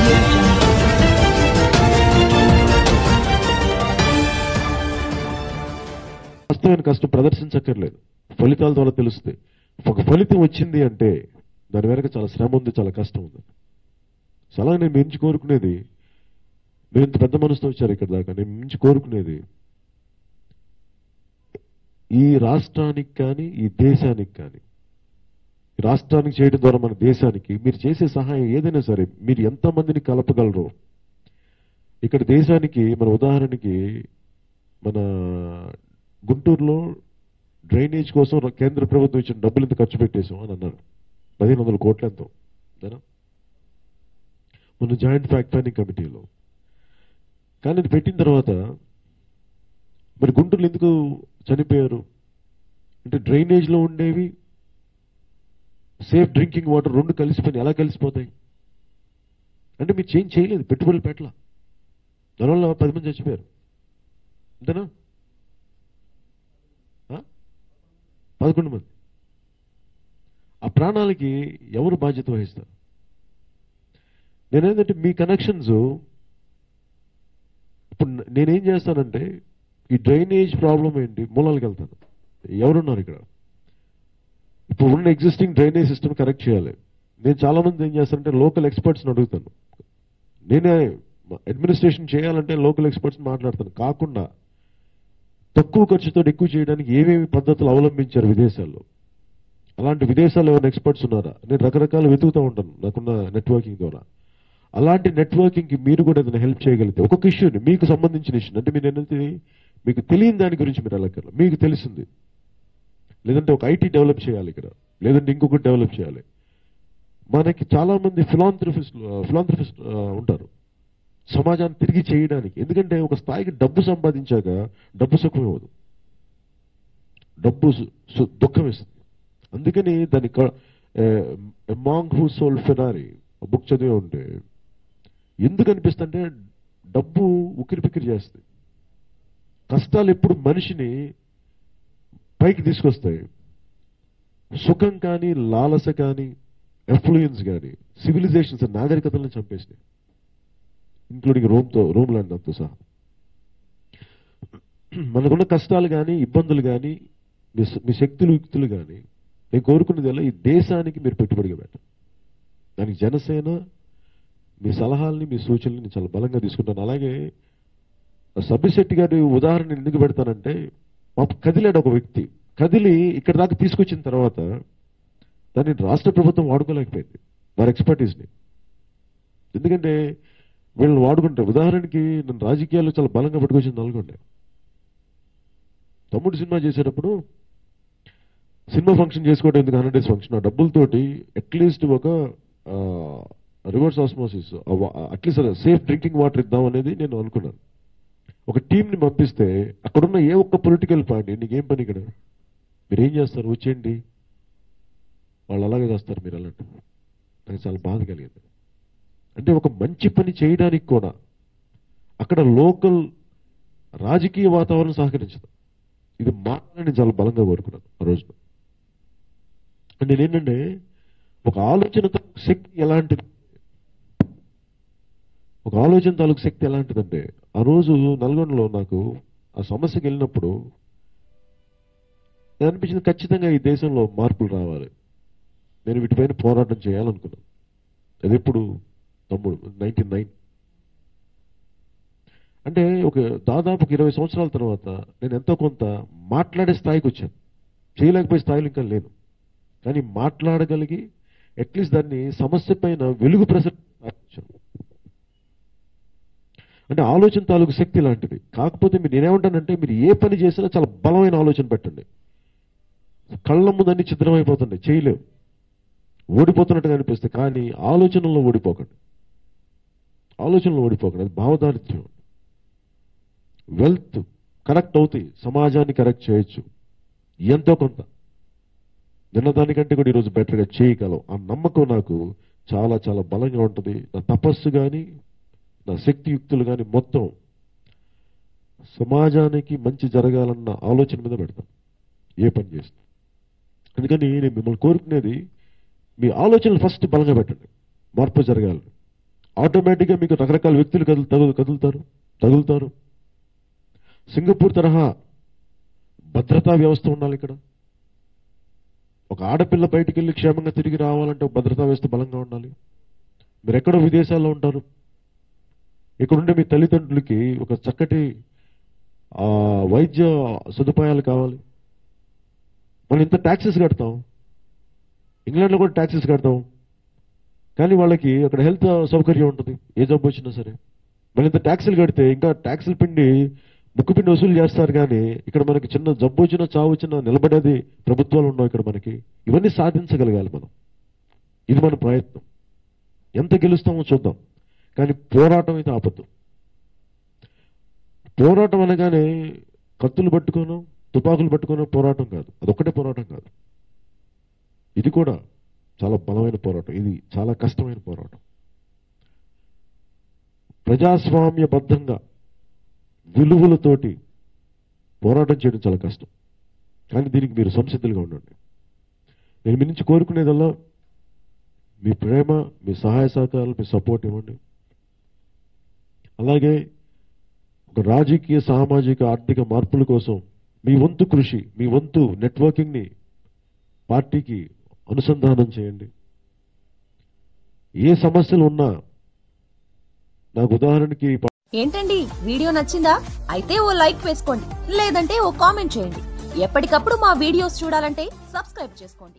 audio jungle. కష్టం ప్రదర్శించక్కర్లేదు ఫలితాల ద్వారా తెలుస్తాయి ఒక ఫలితం వచ్చింది అంటే దాని వెనక చాలా శ్రమ ఉంది చాలా కష్టం ఉంది సో అలాగే నేను మించి కోరుకునేది మీరు ఇంత పెద్ద మనసుతో వచ్చారు ఇక్కడ దాకా నేను మించి కోరుకునేది ఈ రాష్ట్రానికి కానీ ఈ దేశానికి కానీ రాష్ట్రానికి చేయడం ద్వారా మన దేశానికి మీరు చేసే సహాయం ఏదైనా సరే మీరు ఎంతమందిని కలపగలరు. ఇక్కడ దేశానికి మన ఉదాహరణకి మన గుంటూరులో డ్రైనేజ్ కోసం కేంద్ర ప్రభుత్వం ఇచ్చిన డబ్బులు ఇంత ఖర్చు పెట్టేశాం అని అన్నారు. పదిహేను వందల కోట్ల ఎంతో. మన జాయింట్ ఫ్యాక్ట్ ఫైనింగ్ కమిటీలో. కానీ అది పెట్టిన తర్వాత మరి గుంటూరులో ఎందుకు చనిపోయారు? అంటే డ్రైనేజ్లో ఉండేవి సేఫ్ డ్రింకింగ్ వాటర్ రెండు కలిసిపోయి ఎలా కలిసిపోతాయి? అంటే మీరు చేంజ్ చేయలేదు పెట్టుబడులు పెట్టలా. దానివల్ల పది మంది చచ్చిపోయారు. అంతేనా? పదకొండు మంది. ఆ ప్రాణాలకి ఎవరు బాధ్యత వహిస్తారు? నేనేంటంటే మీ కనెక్షన్స్ ఇప్పుడు నేనేం చేస్తానంటే ఈ డ్రైనేజ్ ప్రాబ్లం ఏంటి? మూలాలకు వెళ్తాను. ఎవరున్నారు ఇక్కడ? ఇప్పుడు ఉన్న ఎగ్జిస్టింగ్ డ్రైనేజ్ సిస్టమ్ కరెక్ట్ చేయాలి. నేను చాలా మంది ఏం చేస్తానంటే లోకల్ ఎక్స్పర్ట్స్ని అడుగుతాను. నేనే అడ్మినిస్ట్రేషన్ చేయాలంటే లోకల్ ఎక్స్పర్ట్స్ మాట్లాడతాను. కాకుండా తక్కువ ఖర్చుతో ఎక్కువ చేయడానికి ఏమేమి పద్ధతులు అవలంబించారు విదేశాల్లో? అలాంటి విదేశాల్లో ఏమైనా ఎక్స్పర్ట్స్ ఉన్నారా? నేను రకరకాలు వెతుకుతూ ఉంటాను నాకున్న నెట్వర్కింగ్ ద్వారా. అలాంటి నెట్వర్కింగ్కి మీరు కూడా ఏదైనా హెల్ప్ చేయగలిగితే ఒక్కొక్క ఇష్యూని మీకు సంబంధించిన ఇష్యూ అంటే మీరు ఏంటంటే మీకు తెలియని దాని గురించి మీరు వెళ్ళక్కర్లా మీకు తెలిసింది. లేదంటే ఒక ఐటీ డెవలప్ చేయాలి ఇక్కడ. లేదంటే ఇంకొకటి డెవలప్ చేయాలి. మనకి చాలా మంది ఫిలాంథ్రఫిస్ట్ ఫిలాంథ్రఫిస్ట్ ఉంటారు. సమాజాన్ని తిరిగి చేయడానికి. ఎందుకంటే ఒక స్థాయికి డబ్బు సంపాదించాక డబ్బు సుఖం ఇవ్వదు డబ్బు సు- సు- దుఃఖం ఇస్తుంది అందుకని దాని monk who sold Ferrari book చదివే ఉంటే ఎందుకు అనిపిస్తుంటే డబ్బు ఉక్కిరిపిక్కిరి చేస్తుంది. కష్టాలు ఎప్పుడు మనిషిని పైకి తీసుకొస్తాయి. సుఖం కానీ లాలస కానీ ఎఫ్లూయన్స్ కానీ సివిలైజేషన్స్ నాగరికతలను చంపేసినాయి. ఇంక్లూడింగ్ రోమ్తో రోమ్ ల్యాండ్ సహా. మనకున్న కష్టాలు కానీ ఇబ్బందులు కానీ మీ శక్తులు యుక్తులు కానీ నేను కోరుకునేది ఎలా? ఈ దేశానికి మీరు పెట్టుబడిగా పెట్టండి దానికి జనసేన మీ సలహాలని మీ సూచనల్ని నేను చాలా బలంగా తీసుకుంటాను. అలాగే సబ్బిశెట్టి గారి ఉదాహరణ ఎందుకు పెడతానంటే కదిలాడు ఒక వ్యక్తి. కదిలి ఇక్కడ దాకా తీసుకొచ్చిన తర్వాత దాన్ని రాష్ట్ర ప్రభుత్వం వాడుకోలేకపోయింది. వారి ఎక్స్పర్టీస్ని. ఎందుకంటే వీళ్ళని వాడుకుంటారు ఉదాహరణకి నేను రాజకీయాల్లో చాలా బలంగా పట్టుకొచ్చింది నల్గొండ. తమ్ముడు సినిమా చేసేటప్పుడు సినిమా ఫంక్షన్ చేసుకోవడం ఎందుకు హండ్రెడ్ డేస్ ఫంక్షన్? ఆ డబ్బులతోటి అట్లీస్ట్ ఒక reverse osmosis at least safe drinking water ఇద్దాం అనేది నేను అనుకున్నాను. ఒక టీంని పంపిస్తే అక్కడున్న ఏ ఒక్క పొలిటికల్ పార్టీ నీకేం పని ఇక్కడ? మీరు ఏం చేస్తారు? వచ్చేయండి. వాళ్ళు అలాగే చేస్తారు మీరు అలాంటి నాకు చాలా బాధ కలిగింది. అంటే ఒక మంచి పని చేయడానికి కూడా అక్కడ లోకల్ రాజకీయ వాతావరణం సహకరించదు. ఇది మాట్లాడి చాలా బలంగా కోరుకున్నాను ఆ రోజున. అంటే నేనేంటంటే ఒక ఆలోచనతో శక్తి ఎలాంటిది? ఒక ఆలోచన తాలూకు శక్తి ఎలాంటిదంటే ఆ రోజు నల్గొండలో నాకు ఆ సమస్యకి వెళ్ళినప్పుడు నేను అనిపించింది ఖచ్చితంగా ఈ దేశంలో మార్పులు రావాలి. నేను వీటిపైన పోరాటం చేయాలనుకున్నాను. అది ఎప్పుడు? తమ్ముడు నైన్టీన్ నైన్. అంటే ఒక దాదాపు ఇరవై సంవత్సరాల తర్వాత నేను ఎంతో కొంత మాట్లాడే స్థాయికి వచ్చాను. చేయలేకపోయే స్థాయిలో ఇంకా లేను. కానీ మాట్లాడగలిగి అట్లీస్ట్ దాన్ని సమస్య పైన వెలుగు ప్రసరించాను అంటే ఆలోచన తాలూకు శక్తి లాంటిది. కాకపోతే మీరు నేనేమంటానంటే మీరు ఏ పని చేసినా చాలా బలమైన ఆలోచన పెట్టండి. కళ్ళ ముందన్నీ అన్ని చేయలేవు. ఓడిపోతున్నట్టుగా అనిపిస్తుంది. కానీ ఆలోచనలో ఓడిపోకండి. ఆలోచనలో ఓడిపోకండి. అది భావదారిద్ర్యం వెల్త్ కరెక్ట్ అవుతాయి. సమాజాన్ని కరెక్ట్ చేయొచ్చు. ఎంతో కొంత. నిన్నదానికంటే కూడా ఈరోజు బెటర్గా చేయగలం ఆ నమ్మకం నాకు చాలా చాలా బలంగా ఉంటుంది. నా తపస్సు కానీ నా శక్తియుక్తులు కానీ మొత్తం సమాజానికి మంచి జరగాలన్న ఆలోచన మీద పెడతాను ఏ పని చేస్తాను అందుకని నేను మిమ్మల్ని కోరుకునేది మీ ఆలోచనలు ఫస్ట్ బలంగా పెట్టండి. మార్పు జరగాలి. ఆటోమేటిక్గా మీకు రకరకాల వ్యక్తులు కదులు తగులు కదులుతారు. తగులుతారు. సింగపూర్ తరహా భద్రతా వ్యవస్థ ఉండాలి ఇక్కడ. ఒక ఆడపిల్ల బయటికి వెళ్ళి క్షేమంగా తిరిగి రావాలంటే ఒక భద్రతా వ్యవస్థ బలంగా ఉండాలి. మీరు ఎక్కడో విదేశాల్లో ఉంటారు. ఇక్కడుండే మీ తల్లిదండ్రులకి ఒక చక్కటి వైద్య సదుపాయాలు కావాలి. మనం ఇంత ట్యాక్సెస్ కడతాం. ఇంగ్లాండ్లో కూడా ట్యాక్సెస్ కడతాం. కానీ వాళ్ళకి అక్కడ హెల్త్ సౌకర్యం ఉంటుంది. ఏ జబ్బు వచ్చినా సరే. మళ్ళీ ఇంత ట్యాక్సీలు కడితే ఇంకా ట్యాక్సీలు పిండి ముక్కు పిండి వసూలు చేస్తారు కానీ ఇక్కడ మనకి చిన్న జబ్బు వచ్చినా చావు వచ్చినా నిలబడేది ప్రభుత్వాలు ఉండవు ఇక్కడ మనకి. ఇవన్నీ సాధించగలగాలి మనం. ఇది మన ప్రయత్నం. ఎంత గెలుస్తామో చూద్దాం. కానీ పోరాటం అయితే ఆపద్దు. పోరాటం అనగానే కత్తులు పట్టుకోను తుపాకులు పట్టుకోను పోరాటం కాదు. అదొక్కటే పోరాటం కాదు. ఇది కూడా చాలా బలమైన పోరాటం. ఇది చాలా కష్టమైన పోరాటం. ప్రజాస్వామ్యబద్ధంగా విలువలతోటి పోరాటం చేయడం చాలా కష్టం. కానీ దీనికి మీరు సంసిద్ధులుగా ఉండండి. నేను మీ నుంచి కోరుకునేదల్లా మీ ప్రేమ మీ సహాయ సహకారాలు మీ సపోర్ట్ ఇవ్వండి. అలాగే ఒక రాజకీయ సామాజిక ఆర్థిక మార్పుల కోసం మీ వంతు కృషి మీ వంతు నెట్వర్కింగ్ని పార్టీకి అనుసంధానం చేయండి. ఏ సమస్యలు ఉన్నా నాకు ఉదాహరణకి ఏంటండి? వీడియో నచ్చిందా? అయితే ఓ లైక్ వేసుకోండి లేదంటే ఓ కామెంట్ చేయండి. ఎప్పటికప్పుడు మా వీడియోస్ చూడాలంటే సబ్స్క్రైబ్ చేసుకోండి.